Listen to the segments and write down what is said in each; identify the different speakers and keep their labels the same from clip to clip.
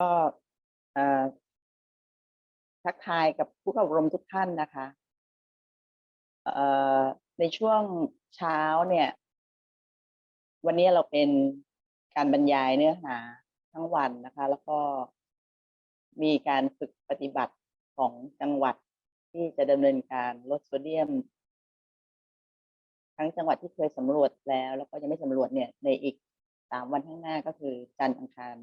Speaker 1: ก็ทักทายกับผู้เข้าอบรมทุกท่านนะคะในช่วงเช้าเนี่ย วันนี้เราเป็นการบรรยายเนื้อหาทั้งวันนะคะ แล้วก็มีการฝึกปฏิบัติของจังหวัดที่จะดำเนินการลดโซเดียม ทั้งจังหวัดที่เคยสำรวจแล้ว แล้วก็ยังไม่สำรวจเนี่ยในอีกสามวันข้างหน้าก็คือจันทร์อังคาร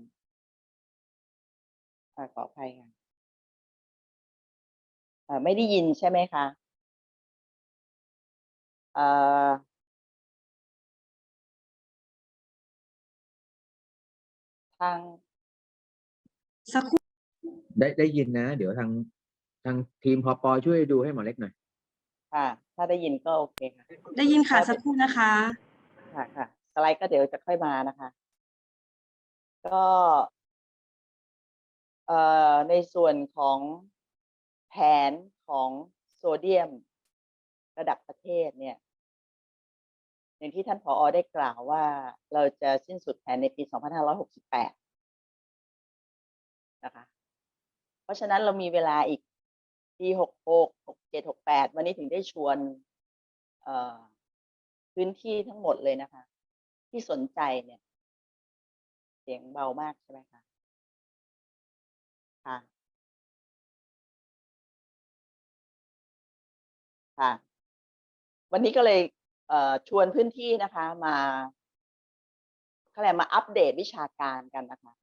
Speaker 1: ขออภัยค่ะอ่าไม่ได้ยินใช่ไหมคะเอ่อทาง
Speaker 2: สักครู่
Speaker 3: ได้ได้ยินนะ เดี๋ยวทางทางทีมพอปอช่วยดูให้หมอเล็กหน่อย
Speaker 1: ค่ะ ถ้าได้ยินก็โอเคค่ะ
Speaker 2: ได้ยินค่ะสักครู่นะคะ
Speaker 1: ค่ะค่ะสไลด์ก็เดี๋ยวจะค่อยมานะคะ ก็เอ่อ ในส่วนของแผนของโซเดียมระดับประเทศเนี่ย อย่างที่ท่านผออได้กล่าวว่าเราจะสิ้นสุดแผนในปี 2568 นะคะ เพราะฉะนั้นเรามีเวลาอีกปี 66 67 68 วันนี้ถึงได้ชวนพื้นที่ทั้งหมดเลยนะคะ ที่สนใจเนี่ย เสียงเบามากใช่ไหมคะ ค่ะ วันนี้ก็เลยเชวนพื้นที่นะคะมาเขาเรียกมาอัปเดตวิชาการกันนะคะ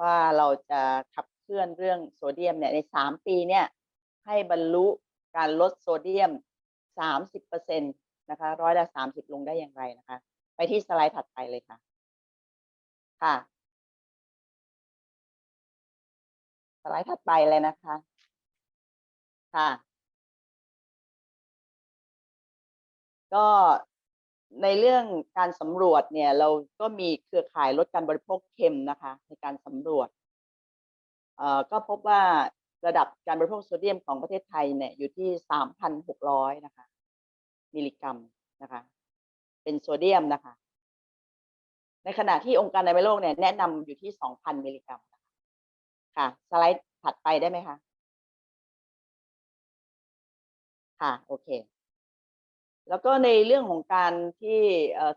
Speaker 1: ว่าเราจะขับเคลื่อนเรื่องโซเดียมเนี่ยในสามปีเนี่ย ให้บรรลุการลดโซเดียมสามสิบเปอร์เซ็นตนะคะร้อยละสามสิบลงได้อย่างไรนะคะ ไปที่สไลด์ถัดไปเลยค่ะ ค่ะ สไลด์ถัดไปเลยนะคะ ค่ะ ก็ในเรื่องการสำรวจเนี่ย เราก็มีเครือข่ายลดการบริโภคเค็มนะคะ ในการสำรวจเอ่อก็พบว่าระดับการบริโภคโซเดียมของประเทศไทยเนี่ยอยู่ที่ 3,600 นะคะ มิลลิกรัมนะคะ เป็นโซเดียมนะคะ ในขณะที่องค์การอนามัยโลกเนี่ยแนะนำอยู่ที่ 2,000 มิลลิกรัมนะคะค่ะ สไลด์ถัดไปได้ไหมคะ ค่ะ โอเค แล้วก็ในเรื่องของการที่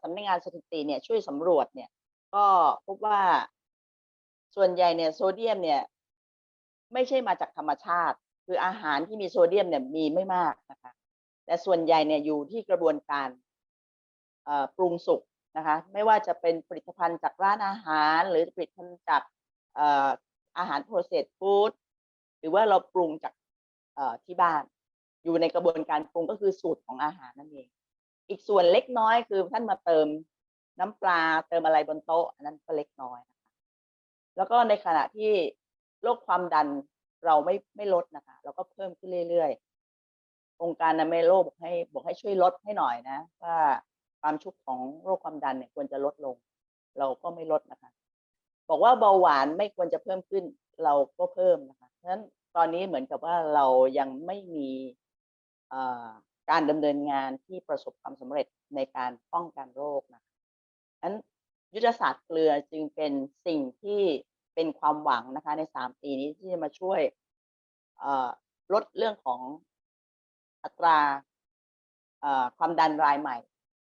Speaker 1: สำนักงานสถิติเนี่ยช่วยสำรวจเนี่ย ก็พบว่าส่วนใหญ่เนี่ยโซเดียมเนี่ย ไม่ใช่มาจากธรรมชาติ คืออาหารที่มีโซเดียมเนี่ยมีไม่มากนะคะ แต่ส่วนใหญ่เนี่ยอยู่ที่กระบวนการปรุงสุกนะคะ ไม่ว่าจะเป็นผลิตภัณฑ์จากร้านอาหาร หรือผลิตภัณฑ์จากอาหาร processed food หรือว่าเราปรุงจากที่บ้าน อยู่ในกระบวนการปรุงก็คือสูตรของอาหารนั่นเอง อีกส่วนเล็กน้อยคือท่านมาเติมน้ำปลาเติมอะไรบนโต๊ะอันนั้นก็เล็กน้อยนะคะแล้วก็ในขณะที่โรคความดันเราไม่ไม่ลดนะคะเราก็เพิ่มขึ้นเรื่อยๆ องค์การอนามัยโลบอกให้บอกให้ช่วยลดให้หน่อยนะ ว่าความชุกของโรคความดันเนี่ยควรจะลดลง เราก็ไม่ลดนะคะ บอกว่าเบาหวานไม่ควรจะเพิ่มขึ้น เราก็เพิ่มนะคะเพราะฉะนั้นตอนนี้เหมือนกับว่าเรายังไม่มี การดำเนินงานที่ประสบความสำเร็จในการป้องกันโรคนะคะฉะนั้นยุทธศาสตร์เกลือจึงเป็นสิ่งที่เป็นความหวังนะคะในสามปีนี้ที่จะมาช่วยลดเรื่องของอัตราความดันรายใหม่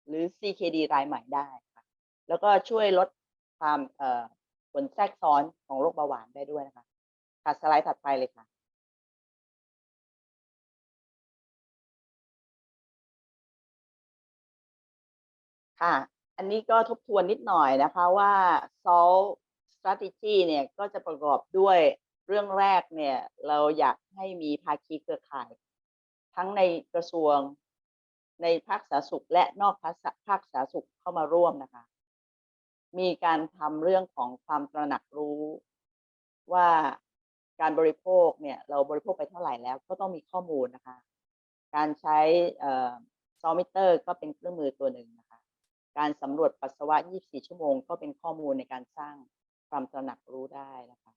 Speaker 1: หรือ CKD รายใหม่ได้ค่ะแล้วก็ช่วยลดความผลแทรกซ้อนของโรคเบาหวานได้ด้วยนะคะค่ะสไลด์ถัดไปเลยค่ะ ค่ะ อันนี้ก็ทบทวนนิดหน่อยนะคะว่า SALT strategy เนี่ยก็จะประกอบด้วยเรื่องแรกเนี่ยเราอยากให้มีภาคีเครือข่าย ทั้งในกระทรวงในภาคสาธารณสุขและนอกภาคสภาคสาธารณสุขเข้ามาร่วมนะคะ มีการทำเรื่องของความตระหนักรู้ว่าการบริโภคเนี่ยเราบริโภคไปเท่าไหร่แล้วก็ต้องมีข้อมูลนะคะ การใช้เอ่อซอมิเตอร์ก็เป็นเครื่องมือตัวหนึ่งนะ การสำรวจปัสสาวะ 24 ชั่วโมง ก็เป็นข้อมูลในการสร้างความตระหนักรู้ได้นะคะ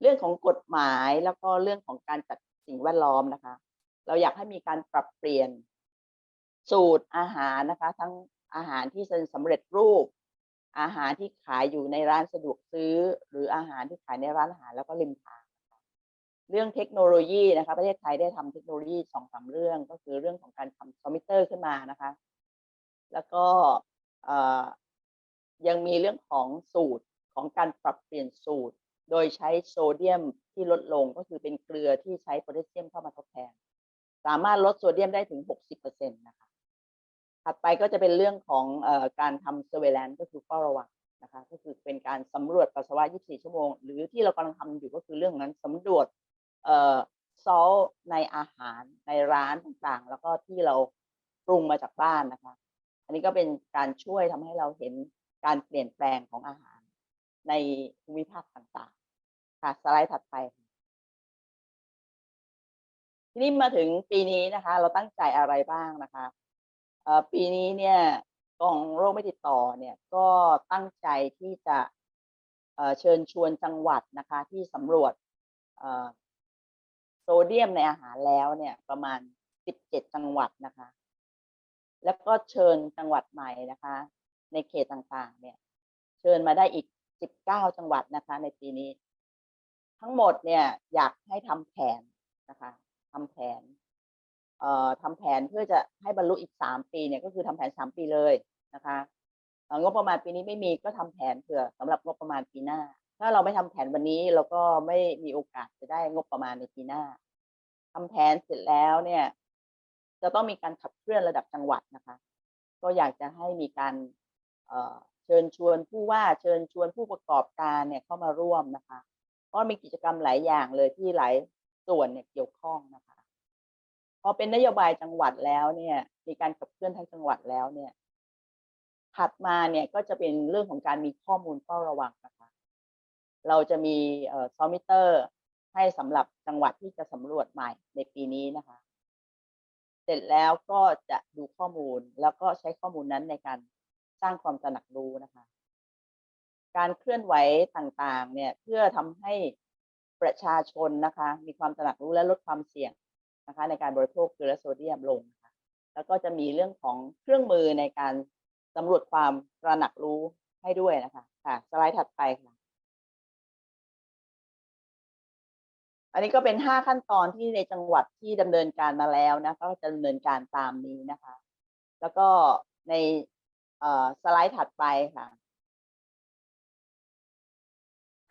Speaker 1: เรื่องของกฎหมายแล้วก็เรื่องของการจัดสิ่งแวดล้อมนะคะ เราอยากให้มีการปรับเปลี่ยนสูตรอาหารนะคะ ทั้งอาหารที่เป็นสำเร็จรูป อาหารที่ขายอยู่ในร้านสะดวกซื้อ หรืออาหารที่ขายในร้านอาหารแล้วก็ริมทางเรื่องเทคโนโลยีนะคะประเทศไทยได้ทำเทคโนโลยีสองสามเรื่องก็คือเรื่องของการทำคอมพิวเตอร์ขึ้นมานะคะ แล้วก็เยังมีเรื่องของสูตรของการปรับเปลี่ยนสูตร โดยใช้โซเดียมที่ลดลงก็คือเป็นเกลือที่ใช้โพแทสเซียมเข้ามาทดแทน สามารถลดโซเดียมได้ถึง 60%นะคะถัดไปก็จะเป็นเรื่องของอการทำ surveillance ก็คือเฝ้าระวังนะคะก็คือเป็นการสำรวจปัสสาวะ 24 ชั่วโมง หรือที่เรากำลังทำอยู่ก็คือเรื่องนั้นสำรวจอซอลในอาหารในร้านต่างๆ แล้วก็ที่เราปรุงมาจากบ้านนะคะ อันนี้ก็เป็นการช่วยทำให้เราเห็นการเปลี่ยนแปลงของอาหาร ในภูมิภาคต่างๆ ค่ะสไลด์ถัดไป ทีนี้มาถึงปีนี้นะคะ เราตั้งใจอะไรบ้างนะคะปีนี้เนี่ยกองโรคไม่ติดต่อเนี่ยก็ตั้งใจที่จะเชิญชวนจังหวัดนะคะ ที่สำรวจโซเดียมในอาหารแล้วเนี่ยประมาณ 17 จังหวัดนะคะ แล้วก็เชิญจังหวัดใหม่นะคะ ในเขตต่างๆ เนี่ย เชิญมาได้อีก 19 จังหวัดนะคะ ในปีนี้ ทั้งหมดเนี่ยอยากให้ทำแผนนะคะทำแผนเอ่อทำแผนเพื่อจะให้บรรลุอีก 3 ปีเนี่ยก็คือทำแผน 3 ปีเลยนะคะงบประมาณปีนี้ไม่มีก็ทำแผนเผื่อสำหรับงบประมาณปีหน้า ถ้าเราไม่ทำแผนวันนี้เราก็ไม่มีโอกาสจะได้งบประมาณในปีหน้าทำแผนเสร็จแล้วเนี่ย จะต้องมีการขับเคลื่อนระดับจังหวัดนะคะ ก็อยากจะให้มีการเชิญชวนผู้ว่าเชิญชวนผู้ประกอบการเนี่ยเข้ามาร่วมนะคะ เพราะมีกิจกรรมหลายอย่างเลยที่หลายส่วนเนี่ยเกี่ยวข้องนะคะ พอเป็นนโยบายจังหวัดแล้วเนี่ย มีการขับเคลื่อนทั้งจังหวัดแล้วเนี่ย ถัดมาเนี่ยก็จะเป็นเรื่องของการมีข้อมูลเฝ้าระวังนะคะ เราจะมีเอ่อซอมิเตอร์ให้สำหรับจังหวัดที่จะสำรวจใหม่ในปีนี้นะคะ เสร็จแล้วก็จะดูข้อมูลแล้วก็ใช้ข้อมูลนั้นในการสร้างความตระหนักรู้นะคะ การเคลื่อนไหวต่างๆ เนี่ยเพื่อทำให้ประชาชนนะคะ มีความตระหนักรู้และลดความเสี่ยงนะคะ ในการบริโภคเกลือโซเดียมลงนะคะแล้วก็จะมีเรื่องของเครื่องมือในการสำรวจความตระหนักรู้ให้ด้วยนะคะค่ะสไลด์ถัดไปค่ะ อันนี้ก็เป็นห้าขั้นตอนที่ในจังหวัดที่ดำเนินการมาแล้วนะก็จะดำเนินการตามนี้นะคะ แล้วก็ในสไลด์ถัดไปค่ะ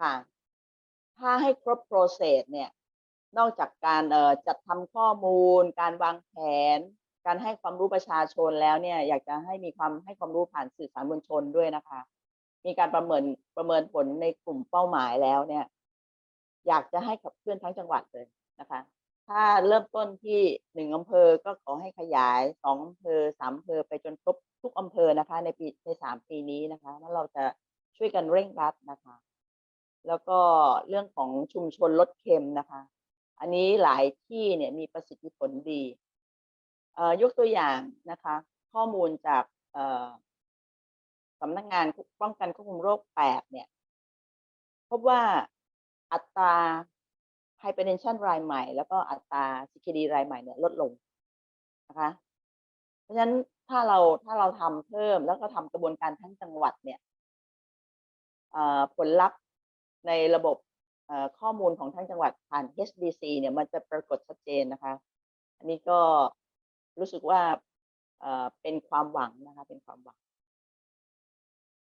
Speaker 1: ค่ะ ถ้าให้ครบ process เนี่ย นอกจากการจัดทำข้อมูล การวางแผน การให้ความรู้ประชาชนแล้วเนี่ย อยากจะให้มีความให้ความรู้ผ่านสื่อสารมวลชนด้วยนะคะ มีการประเมินประเมินผลในกลุ่มเป้าหมายแล้วเนี่ย อยากจะให้ขับเคลื่อนทั้งจังหวัดเลยนะคะ ถ้าเริ่มต้นที่หนึ่งอำเภอก็ขอให้ขยายสองอำเภอสามอำเภอไปจนครบทุกอำเภอนะคะ ในปีในสามปีนี้นะคะแล้วเราจะช่วยกันเร่งรัดนะคะ แล้วก็เรื่องของชุมชนลดเค็มนะคะ อันนี้หลายที่เนี่ยมีประสิทธิผลดีเอ่อยกตัวอย่างนะคะ ข้อมูลจากเอ่อสำนักงานป้องกันควบคุมโรคแปดเนี่ย พบว่า อัตรา hypertension รายใหม่ แล้วก็อัตรา CKD รายใหม่เนี่ยลดลงนะคะ เพราะฉะนั้นถ้าเราถ้าเราทำเพิ่มแล้วก็ทำกระบวนการทั้งจังหวัดเนี่ยผลลัพธ์ในระบบข้อมูลของทั้งจังหวัดผ่าน HDC เนี่ยมันจะปรากฏชัดเจนนะคะ อันนี้ก็รู้สึกว่าเป็นความหวังนะคะ เป็นความหวัง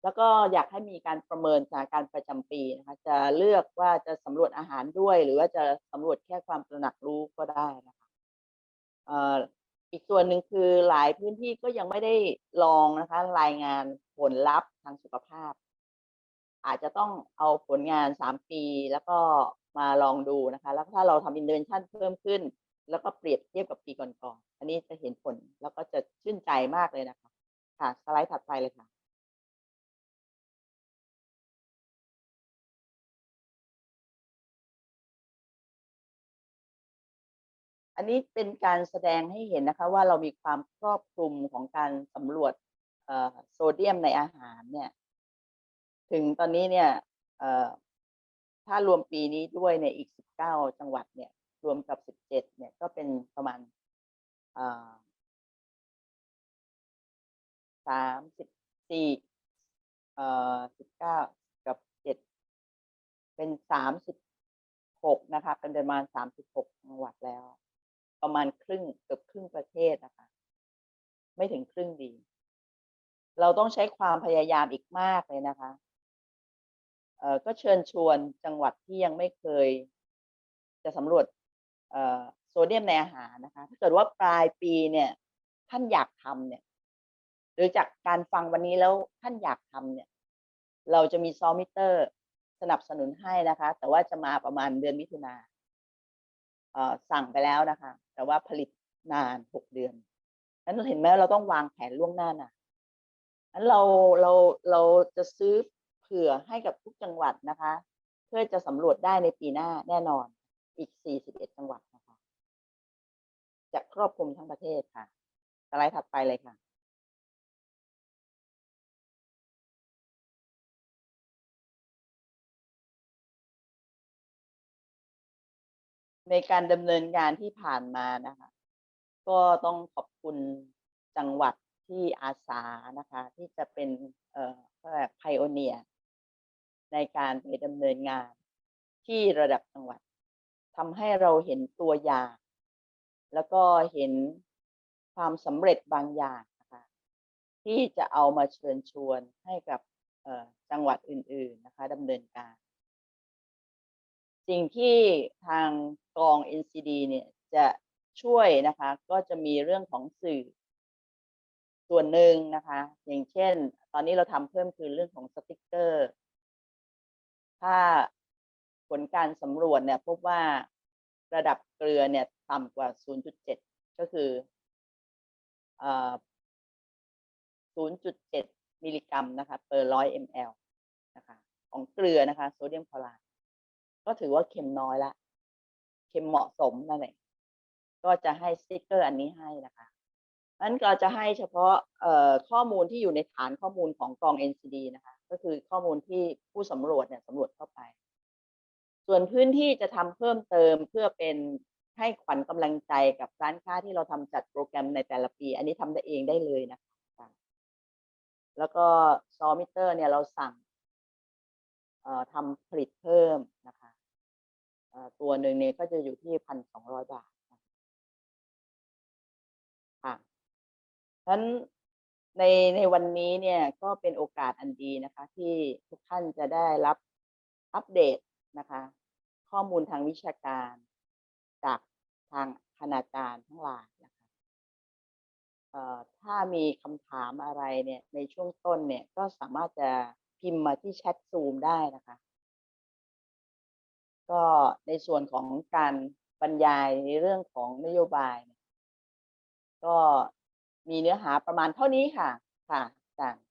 Speaker 1: แล้วก็อยากให้มีการประเมินสถานการณ์ประจำปีนะคะจะเลือกว่าจะสำรวจอาหารด้วย หรือว่าจะสำรวจแค่ความตระหนักรู้ก็ได้นะคะอีกส่วนหนึ่งคือหลายพื้นที่ก็ยังไม่ได้ลองนะคะรายงานผลลัพธ์ทางสุขภาพ อาจจะต้องเอาผลงานสามปี แล้วก็มาลองดูนะคะ แล้วถ้าเราทำอินเ v นชั่นเพิ่มขึ้น แล้วก็เปรียบเทียบกับปีก่อนๆอันนี้จะเห็นผลแล้วก็จะชื่นใจมากเลยนะคะค่ะสไลด์ถัดไปเลยค่ะ อันนี้เป็นการแสดงให้เห็นนะคะว่าเรามีความครอบคลุมของการสำรวจโซเดียมในอาหารเนี่ยถึงตอนนี้เนี่ยถ้ารวมปีนี้ด้วยในอีก 19 จังหวัดเนี่ยรวมกับ 17 เนี่ยก็เป็นประมาณ34เอ่อสิบเก้ากับเจ็ดเป็นสามสิบหกนะคะ เป็นประมาณสามสิบหกจังหวัดแล้ว ประมาณครึ่งเกือบครึ่งประเทศนะคะไม่ถึงครึ่งดี เราต้องใช้ความพยายามอีกมากเลยนะคะเอ่อก็เชิญชวนจังหวัดที่ยังไม่เคย จะสำรวจเอ่อโซเดียมในอาหารนะคะ ถ้าเกิดว่าปลายปีเนี่ย ท่านอยากทำเนี่ย หรือจากการฟังวันนี้แล้วท่านอยากทำเนี่ย เราจะมีซอมิเตอร์สนับสนุนให้นะคะ แต่ว่าจะมาประมาณเดือนมิถุนา สั่งไปแล้วนะคะ แต่ว่าผลิตนานหกเดือนนั้นเห็นไหมเราต้องวางแผนล่วงหน้านะนั้นเราเราเราจะซื้อเผื่อให้กับทุกจังหวัดนะคะ เพื่อจะสำรวจได้ในปีหน้าแน่นอนอีก 41 จังหวัดนะคะจะครอบคลุมทั้งประเทศค่ะสไลด์ถัดไปเลยค่ะ ในการดำเนินงานที่ผ่านมานะคะ ก็ต้องขอบคุณจังหวัดที่อาสานะคะ ที่จะเป็นเอ่อแบบไพโอเนียในการไปดำเนินงานที่ระดับจังหวัดทำให้เราเห็นตัวอย่างแล้วก็เห็นความสำเร็จบางอย่างนะคะที่จะเอามาเชิญชวนให้กับจังหวัดอื่น ๆนะคะดำเนินการ สิ่งที่ทางกอง NCD เนี่ยจะช่วยนะคะก็จะมีเรื่องของสื่อส่วนหนึ่งนะคะ อย่างเช่น ตอนนี้เราทำเพิ่มคือเรื่องของสติกเกอร์ ถ้าผลการสำรวจเนี่ยพบว่าระดับเกลือเนี่ยต่ำกว่า 0.7 ก็คือเอ่อ0.7 มิลลิกรัมนะคะ per 100 ml นะคะ ของเกลือนะคะ โซเดียมคลอไรด์ ก็ถือว่าเค็มน้อยละเค็มเหมาะสมนั่นแหละก็จะให้สติ๊กเกอร์อันนี้ให้นะคะนั้นก็จะให้เฉพาะข้อมูลที่อยู่ในฐานข้อมูลของกอง NCD นะคะ ก็คือข้อมูลที่ผู้สำรวจเนี่ยสำรวจเข้าไป ส่วนพื้นที่จะทำเพิ่มเติมเพื่อเป็นให้ขวัญกำลังใจกับร้านค้าที่เราทำจัดโปรแกรมในแต่ละปี อันนี้ทำได้เองได้เลยนะคะแล้วก็ซอมิเตอร์เนี่ยเราสั่งทำผลิตเพิ่มนะคะ ตัวหนึ่งเนี่ยก็จะอยู่ที่พันสองร้อยบาทนะคะค่ะฉะนั้นในในวันนี้เนี่ยก็เป็นโอกาสอันดีนะคะ ที่ทุกท่านจะได้รับอัปเดตนะคะ ข้อมูลทางวิชาการจากทางคณาจารย์ทั้งหลายนะคะเอ่อถ้ามีคำถามอะไรเนี่ยในช่วงต้นเนี่ยก็สามารถจะพิมพ์มาที่แชทซูมได้นะคะ ก็ในส่วนของการบรรยายในเรื่องของนโยบาย ก็มีเนื้อหาประมาณเท่านี้ค่ะ ค่ะอาจารย์